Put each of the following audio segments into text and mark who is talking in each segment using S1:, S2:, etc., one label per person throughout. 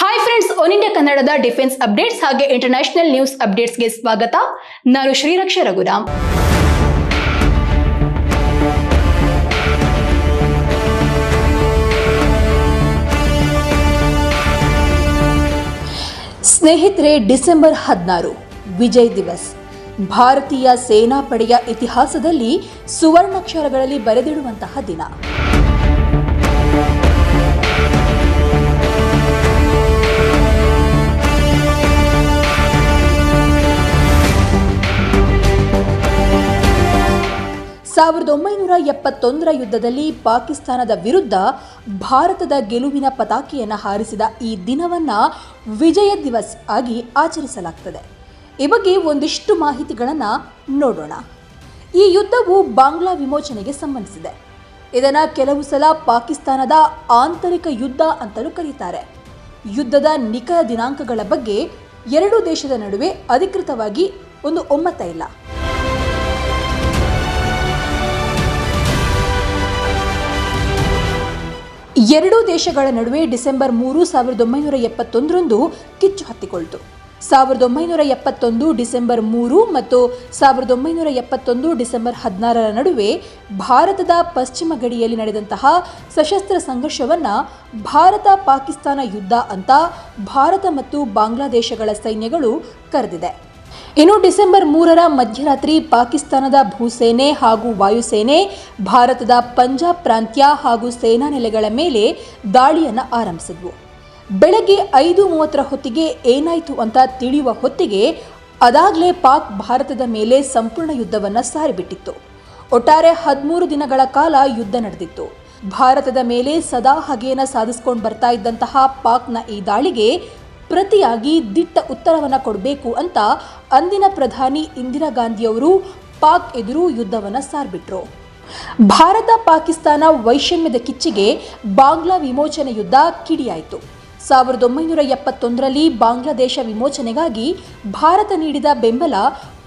S1: Hi friends one India ಕನ್ನಡದ defence updates ಹಾಗೆ international news ಅಪ್ಡೇಟ್ಸ್ಗೆ ಸ್ವಾಗತ. ನಾನು ಶ್ರೀರಕ್ಷ ರಘುರಾಮ್. ಸ್ನೇಹಿತರೆ, ಡಿಸೆಂಬರ್ ಹದಿನಾರು, ವಿಜಯ್ ದಿವಸ್. ಭಾರತೀಯ ಸೇನಾಪಡೆಯ ಇತಿಹಾಸದಲ್ಲಿ ಸುವರ್ಣಾಕ್ಷರಗಳಲ್ಲಿ ಬರೆದಿಡುವಂತಹ ದಿನ. ಸಾವಿರದ ಒಂಬೈನೂರ ಎಪ್ಪತ್ತೊಂದರ ಯುದ್ಧದಲ್ಲಿ ಪಾಕಿಸ್ತಾನದ ವಿರುದ್ಧ ಭಾರತದ ಗೆಲುವಿನ ಪತಾಕೆಯನ್ನು ಹಾರಿಸಿದ ಈ ದಿನವನ್ನ ವಿಜಯ ದಿವಸ್ ಆಗಿ ಆಚರಿಸಲಾಗ್ತದೆ. ಈ ಬಗ್ಗೆ ಒಂದಿಷ್ಟು ಮಾಹಿತಿಗಳನ್ನು ನೋಡೋಣ. ಈ ಯುದ್ಧವು ಬಾಂಗ್ಲಾ ವಿಮೋಚನೆಗೆ ಸಂಬಂಧಿಸಿದೆ. ಇದನ್ನು ಕೆಲವು ಸಲ ಪಾಕಿಸ್ತಾನದ ಆಂತರಿಕ ಯುದ್ಧ ಅಂತಲೂ ಕರೀತಾರೆ. ಯುದ್ಧದ ನಿಖರ ದಿನಾಂಕಗಳ ಬಗ್ಗೆ ಎರಡೂ ದೇಶದ ನಡುವೆ ಅಧಿಕೃತವಾಗಿ ಒಂದು ಒಮ್ಮತ ಇಲ್ಲ. ಎರಡೂ ದೇಶಗಳ ನಡುವೆ ಡಿಸೆಂಬರ್ ಮೂರು, ಸಾವಿರದ ಒಂಬೈನೂರ ಎಪ್ಪತ್ತೊಂದರಂದು ಕಿಚ್ಚು ಹತ್ತಿಕೊಳ್ತು. ಸಾವಿರದ ಒಂಬೈನೂರ ಎಪ್ಪತ್ತೊಂದು ಡಿಸೆಂಬರ್ ಮೂರು ಮತ್ತು ಸಾವಿರದ ಒಂಬೈನೂರ ಎಪ್ಪತ್ತೊಂದು ಡಿಸೆಂಬರ್ ಹದಿನಾರರ ನಡುವೆ ಭಾರತದ ಪಶ್ಚಿಮ ಗಡಿಯಲ್ಲಿ ನಡೆದಂತಹ ಸಶಸ್ತ್ರ ಸಂಘರ್ಷವನ್ನು ಭಾರತ ಪಾಕಿಸ್ತಾನ ಯುದ್ಧ ಅಂತ ಭಾರತ ಮತ್ತು ಬಾಂಗ್ಲಾದೇಶಗಳ ಸೈನ್ಯಗಳು ಕರೆದಿದೆ. ಇನ್ನು ಡಿಸೆಂಬರ್ ಮೂರರ ಮಧ್ಯರಾತ್ರಿ ಪಾಕಿಸ್ತಾನದ ಭೂಸೇನೆ ಹಾಗೂ ವಾಯುಸೇನೆ, ಭಾರತದ ಪಂಜಾಬ್ ಪ್ರಾಂತ್ಯ ಹಾಗೂ ಸೇನಾ ನೆಲೆಗಳ ಮೇಲೆ ದಾಳಿಯನ್ನು ಆರಂಭಿಸಿದ್ವು. ಬೆಳಗ್ಗೆ ಐದು ಮೂವತ್ತರ ಹೊತ್ತಿಗೆ ಏನಾಯಿತು ಅಂತ ತಿಳಿಯುವ ಹೊತ್ತಿಗೆ ಅದಾಗಲೇ ಪಾಕ್ ಭಾರತದ ಮೇಲೆ ಸಂಪೂರ್ಣ ಯುದ್ಧವನ್ನು ಸಾರಿಬಿಟ್ಟಿತ್ತು. ಒಟ್ಟಾರೆ ಹದಿಮೂರು ದಿನಗಳ ಕಾಲ ಯುದ್ಧ ನಡೆದಿತ್ತು. ಭಾರತದ ಮೇಲೆ ಸದಾ ಹಗೆಯನ್ನು ಸಾಧಿಸ್ಕೊಂಡು ಬರ್ತಾ ಇದ್ದಂತಹ ಪಾಕ್ನ ಈ ದಾಳಿಗೆ ಪ್ರತಿಯಾಗಿ ದಿಟ್ಟ ಉತ್ತರವನ್ನು ಕೊಡಬೇಕು ಅಂತ ಅಂದಿನ ಪ್ರಧಾನಿ ಇಂದಿರಾ ಗಾಂಧಿಯವರು ಪಾಕ್ ಎದುರು ಯುದ್ಧವನ್ನು ಸಾರ್ಬಿಟ್ರು. ಭಾರತ ಪಾಕಿಸ್ತಾನ ವೈಷಮ್ಯದ ಕಿಚ್ಚಿಗೆ ಬಾಂಗ್ಲಾ ವಿಮೋಚನೆ ಯುದ್ಧ ಕಿಡಿಯಾಯಿತು. ಸಾವಿರದ ಒಂಬೈನೂರ ಎಪ್ಪತ್ತೊಂದರಲ್ಲಿ ಬಾಂಗ್ಲಾದೇಶ ವಿಮೋಚನೆಗಾಗಿ ಭಾರತ ನೀಡಿದ ಬೆಂಬಲ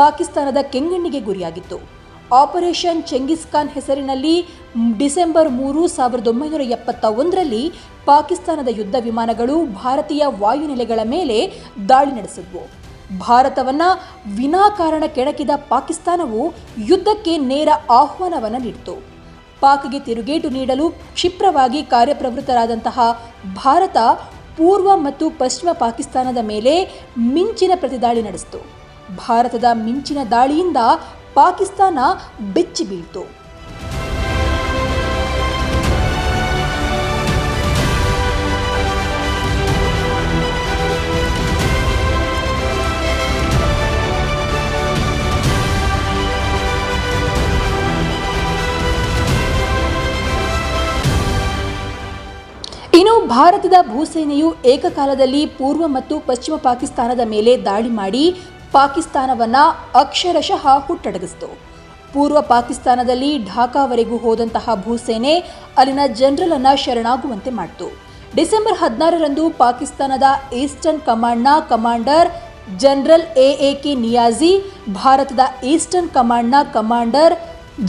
S1: ಪಾಕಿಸ್ತಾನದ ಕೆಂಗಣ್ಣಿಗೆ ಗುರಿಯಾಗಿತ್ತು. ಆಪರೇಷನ್ ಚೆಂಗಿಸ್ ಖಾನ್ ಹೆಸರಿನಲ್ಲಿ ಡಿಸೆಂಬರ್ ಮೂರು ಸಾವಿರದ ಒಂಬೈನೂರ ಎಪ್ಪತ್ತ ಒಂದರಲ್ಲಿ ಪಾಕಿಸ್ತಾನದ ಯುದ್ಧ ವಿಮಾನಗಳು ಭಾರತೀಯ ವಾಯುನೆಲೆಗಳ ಮೇಲೆ ದಾಳಿ ನಡೆಸಿದ್ವು. ಭಾರತವನ್ನ ವಿನಾಕಾರಣ ಕೆಣಕಿದ ಪಾಕಿಸ್ತಾನವು ಯುದ್ಧಕ್ಕೆ ನೇರ ಆಹ್ವಾನವನ್ನು ನೀಡಿತು. ಪಾಕ್ಗೆ ತಿರುಗೇಟು ನೀಡಲು ಕ್ಷಿಪ್ರವಾಗಿ ಕಾರ್ಯಪ್ರವೃತ್ತರಾದಂತಹ ಭಾರತ ಪೂರ್ವ ಮತ್ತು ಪಶ್ಚಿಮ ಪಾಕಿಸ್ತಾನದ ಮೇಲೆ ಮಿಂಚಿನ ಪ್ರತಿದಾಳಿ ನಡೆಸಿತು. ಭಾರತದ ಮಿಂಚಿನ ದಾಳಿಯಿಂದ ಪಾಕಿಸ್ತಾನ ಬೆಚ್ಚಿ ಬೀಳ್ತು ಭಾರತದ ಭೂಸೇನೆಯು ಏಕಕಾಲದಲ್ಲಿ ಪೂರ್ವ ಮತ್ತು ಪಶ್ಚಿಮ ಪಾಕಿಸ್ತಾನದ ಮೇಲೆ ದಾಳಿ ಮಾಡಿ ಪಾಕಿಸ್ತಾನವನ್ನ ಅಕ್ಷರಶಃ ಹುಟ್ಟಡಗಿಸಿತು. ಪೂರ್ವ ಪಾಕಿಸ್ತಾನದಲ್ಲಿ ಢಾಕಾವರೆಗೂ ಹೋದಂತಹ ಭೂಸೇನೆ ಅಲ್ಲಿನ ಜನರಲ್ ಅನ್ನ ಶರಣಾಗುವಂತೆ ಮಾಡಿತು. ಡಿಸೆಂಬರ್ ಹದಿನಾರರಂದು ಪಾಕಿಸ್ತಾನದ eastern ಕಮಾಂಡ್ನ commander general A A K Niazi, ಭಾರತದ ಈಸ್ಟರ್ನ್ ಕಮಾಂಡ್ನ ಕಮಾಂಡರ್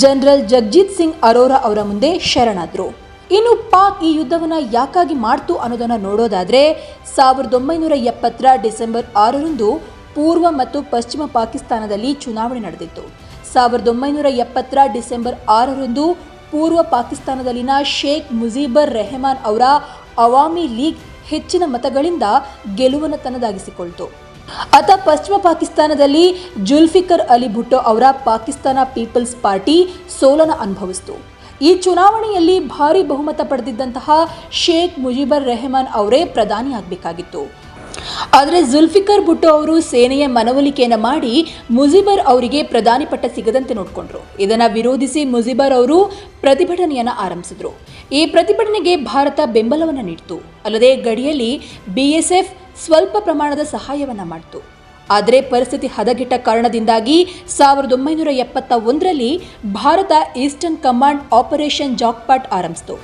S1: ಜನರಲ್ ಜಗಜೀತ್ ಸಿಂಗ್ ಅರೋರಾ ಅವರ ಮುಂದೆ ಶರಣಾದರು. ಇನ್ನು ಪಾಕ್ ಈ ಯುದ್ಧವನ್ನು ಯಾಕಾಗಿ ಮಾಡ್ತು ಅನ್ನೋದನ್ನು ನೋಡೋದಾದರೆ ಸಾವಿರದ ಒಂಬೈನೂರ ಎಪ್ಪತ್ತರ ಡಿಸೆಂಬರ್ ಆರರಂದು ಪೂರ್ವ ಮತ್ತು ಪಶ್ಚಿಮ ಪಾಕಿಸ್ತಾನದಲ್ಲಿ ಚುನಾವಣೆ ನಡೆದಿತ್ತು. ಸಾವಿರದ ಒಂಬೈನೂರ ಎಪ್ಪತ್ತರ ಡಿಸೆಂಬರ್ ಆರರಂದು ಪೂರ್ವ ಪಾಕಿಸ್ತಾನದಲ್ಲಿನ ಶೇಖ್ ಮುಜೀಬರ್ ರೆಹಮಾನ್ ಅವರ ಅವಾಮಿ ಲೀಗ್ ಹೆಚ್ಚಿನ ಮತಗಳಿಂದ ಗೆಲುವನ್ನು ತನ್ನದಾಗಿಸಿಕೊಳ್ತು. ಅತ ಪಶ್ಚಿಮ ಪಾಕಿಸ್ತಾನದಲ್ಲಿ ಜುಲ್ಫಿಕರ್ ಅಲಿ ಭುಟ್ಟೋ ಅವರ ಪಾಕಿಸ್ತಾನ ಪೀಪಲ್ಸ್ ಪಾರ್ಟಿ ಸೋಲನ ಅನುಭವಿಸಿತು. ಈ ಚುನಾವಣೆಯಲ್ಲಿ ಭಾರಿ ಬಹುಮತ ಪಡೆದಿದ್ದಂತಹ ಶೇಖ್ ಮುಜಿಬರ್ ರೆಹಮಾನ್ ಅವರೇ ಪ್ರಧಾನಿಯಾಗಬೇಕಾಗಿತ್ತು ಆದರೆ ಜುಲ್ಫಿಕರ್ ಭುಟ್ಟು ಅವರು ಸೇನೆಯ ಮನವೊಲಿಕೆಯನ್ನು ಮಾಡಿ ಮುಜಿಬರ್ ಅವರಿಗೆ ಪ್ರಧಾನಿ ಪಟ್ಟ ಸಿಗದಂತೆ ನೋಡಿಕೊಂಡ್ರು. ಇದನ್ನು ವಿರೋಧಿಸಿ ಮುಜಿಬರ್ ಅವರು ಪ್ರತಿಭಟನೆಯನ್ನು ಆರಂಭಿಸಿದ್ರು. ಈ ಪ್ರತಿಭಟನೆಗೆ ಭಾರತ ಬೆಂಬಲವನ್ನು ನೀಡಿತು. ಅಲ್ಲದೆ ಗಡಿಯಲ್ಲಿ ಬಿಎಸ್ಎಫ್ ಸ್ವಲ್ಪ ಪ್ರಮಾಣದ ಸಹಾಯವನ್ನು ಮಾಡಿತು. ಆದರೆ ಪರಿಸ್ಥಿತಿ ಹದಗೆಟ್ಟ ಕಾರಣದಿಂದಾಗಿ ಸಾವಿರದ ಒಂಬೈನೂರ ಎಪ್ಪತ್ತ ಒಂದರಲ್ಲಿ Bharat eastern command operation jackpot ಆರಂಭಿಸಿತು.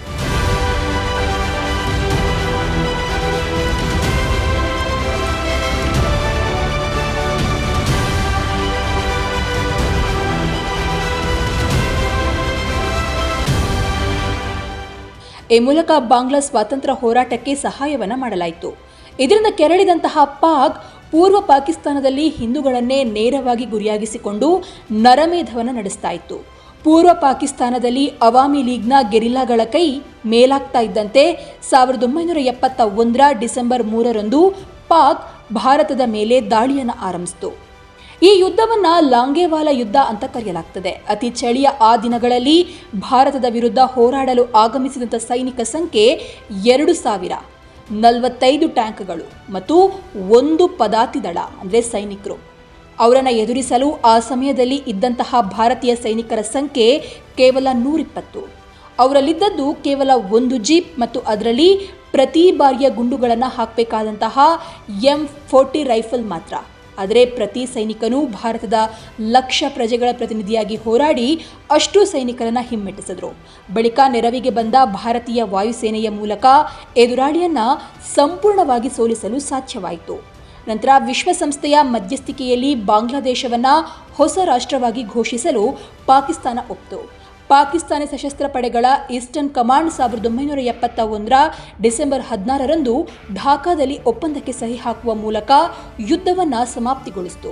S1: ಈ ಮೂಲಕ ಬಾಂಗ್ಲಾ ಸ್ವಾತಂತ್ರ್ಯ ಹೋರಾಟಕ್ಕೆ ಸಹಾಯವನ್ನು ಮಾಡಲಾಯಿತು. ಇದರಿಂದ ಕೆರಳಿದಂತಹ ಪಾಕ್ ಪೂರ್ವ ಪಾಕಿಸ್ತಾನದಲ್ಲಿ ಹಿಂದೂಗಳನ್ನೇ ನೇರವಾಗಿ ಗುರಿಯಾಗಿಸಿಕೊಂಡು ನರಮೇಧವನ್ನು ನಡೆಸ್ತಾ ಇತ್ತು. ಪೂರ್ವ ಪಾಕಿಸ್ತಾನದಲ್ಲಿ ಅವಾಮಿ ಲೀಗ್ನ ಗೆರಿಲ್ಲಾಗಳ ಕೈ ಮೇಲಾಗ್ತಾ ಇದ್ದಂತೆ ಸಾವಿರದ ಒಂಬೈನೂರ ಎಪ್ಪತ್ತ ಒಂದರ ಡಿಸೆಂಬರ್ ಮೂರರಂದು ಪಾಕ್ ಭಾರತದ ಮೇಲೆ ದಾಳಿಯನ್ನು ಆರಂಭಿಸಿತು. ಈ ಯುದ್ಧವನ್ನು ಲಾಂಗೇವಾಲ ಯುದ್ಧ ಅಂತ ಕರೆಯಲಾಗ್ತದೆ. ಅತಿ ಚಳಿಯ ಆ ದಿನಗಳಲ್ಲಿ ಭಾರತದ ವಿರುದ್ಧ ಹೋರಾಡಲು ಆಗಮಿಸಿದಂಥ ಸೈನಿಕ ಸಂಖ್ಯೆ ಎರಡು ಸಾವಿರ. ನಲವತ್ತೈದು ಟ್ಯಾಂಕ್ಗಳು ಮತ್ತು ಒಂದು ಪದಾತಿ ದಳ ಅಂದರೆ ಸೈನಿಕರು. ಅವರನ್ನು ಎದುರಿಸಲು ಆ ಸಮಯದಲ್ಲಿ ಇದ್ದಂತಹ ಭಾರತೀಯ ಸೈನಿಕರ ಸಂಖ್ಯೆ ಕೇವಲ ನೂರಿಪ್ಪತ್ತು. ಅವರಲ್ಲಿದ್ದದ್ದು ಕೇವಲ ಒಂದು ಜೀಪ್ ಮತ್ತು ಅದರಲ್ಲಿ ಪ್ರತಿ ಬಾರಿಯ ಗುಂಡುಗಳನ್ನು ಹಾಕಬೇಕಾದಂತಹ ಎಂ ಫೋರ್ಟಿ ರೈಫಲ್ ಮಾತ್ರ. ಆದರೆ ಪ್ರತಿ ಸೈನಿಕನೂ ಭಾರತದ ಲಕ್ಷ ಪ್ರಜೆಗಳ ಪ್ರತಿನಿಧಿಯಾಗಿ ಹೋರಾಡಿ ಅಷ್ಟು ಸೈನಿಕರನ್ನು ಹಿಮ್ಮೆಟ್ಟಿಸಿದರು. ಬಳಿಕ ನೆರವಿಗೆ ಬಂದ ಭಾರತೀಯ ವಾಯುಸೇನೆಯ ಮೂಲಕ ಎದುರಾಳಿಯನ್ನು ಸಂಪೂರ್ಣವಾಗಿ ಸೋಲಿಸಲು ಸಾಧ್ಯವಾಯಿತು. ನಂತರ ವಿಶ್ವಸಂಸ್ಥೆಯ ಮಧ್ಯಸ್ಥಿಕೆಯಲ್ಲಿ ಬಾಂಗ್ಲಾದೇಶವನ್ನು ಹೊಸ ರಾಷ್ಟ್ರವಾಗಿ ಘೋಷಿಸಲು ಪಾಕಿಸ್ತಾನ ಒಪ್ತು. ಪಾಕಿಸ್ತಾನಿ ಸಶಸ್ತ್ರ ಪಡೆಗಳ ಈಸ್ಟರ್ನ್ ಕಮಾಂಡ್ ಸಾವಿರದ ಒಂಬೈನೂರ ಎಪ್ಪತ್ತ ಒಂದರ ಡಿಸೆಂಬರ್ ಹದಿನಾರರಂದು ಢಾಕಾದಲ್ಲಿ ಒಪ್ಪಂದಕ್ಕೆ ಸಹಿ ಹಾಕುವ ಮೂಲಕ ಯುದ್ಧವನ್ನು ಸಮಾಪ್ತಿಗೊಳಿಸಿತು.